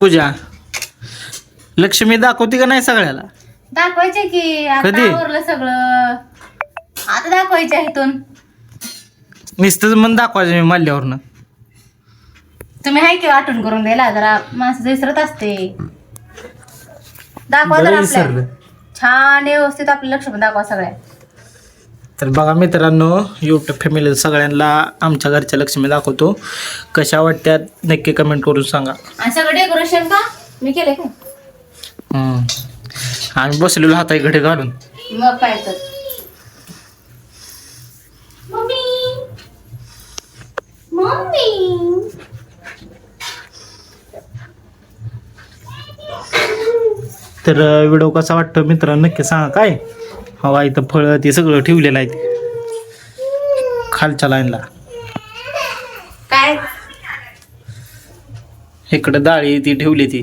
पूजा लक्ष्मी दाखवते का नाही सगळ्याला? दाखवायचे की आता कधी? आवरलं सगळं. आता दाखवायचे इथून. नुसतंच मन दाखवायचं मी मल्ल्यावरनं. तुम्ही हाय की वाटून करून द्यायला? जरा माणसं विसरत असते. दाखवा जरा. आपल्या. छान व्यवस्थित आपलं लक्ष पण दाखवा सगळ्या. तर बघा मित्रांनो यूट्यूब फॅमिली सगळ्यांना आमच्या घरच्या लक्ष्मी दाखवतो. कशा वाटत्यात नक्की कमेंट करून सांगा. आणि सगळं डेकोरेशन का? मी केले का? हम्म. आम्ही बसलेलो हाताई घडे घालून. मग काय तर. मम्मी. मम्मी. तर व्हिडिओ कसा वाटतो मित्रांनो नक्की सांगा काय? हवा इथं फळं ते सगळं ठेवलेलं आहे ते. खालच्या लाईनला. काय? इकडं डाळी ती ठेवली ती.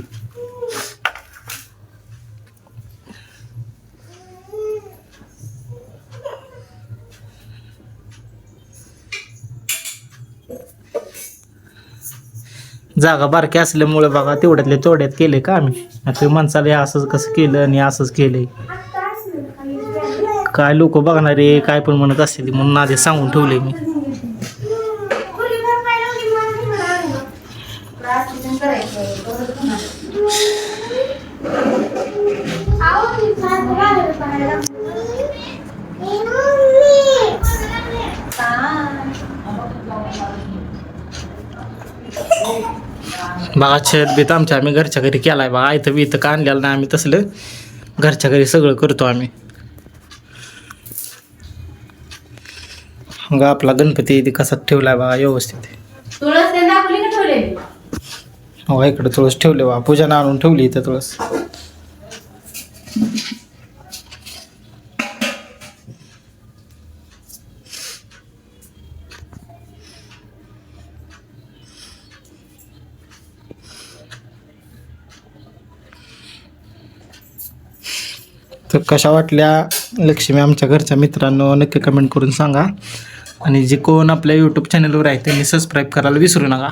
जागा बारकी असल्यामुळे बघा तेवढ्यातल्या तेवढ्यात केले का आम्ही. आता माणसाला असंच कसं केलं आणि असंच केलंय. काय लोक बघणारे काय पण म्हणत असते म्हणून आधी सांगून ठेवले मी. बघा छत बीत आमच्या आम्ही घरच्या घरी केलाय बघा. इथं बी इथं का आणलेलं नाही आम्ही तसलं. घरच्या घरी सगळं करतो आम्ही. मग आपला गणपती इथे कसा ठेवलाय बघा व्यवस्थित हो इकडे तुळस ठेवले बा पूजा आणून ठेवली इथं तुळस. तर कशा वाटल्या लक्ष्मी आमच्या घरच्या मित्रांनो नक्की कमेंट करून सांगा. आणि जे कोण आपल्या यूट्यूब चॅनलवर आहे त्यांनी सबस्क्राईब करायला विसरू नका.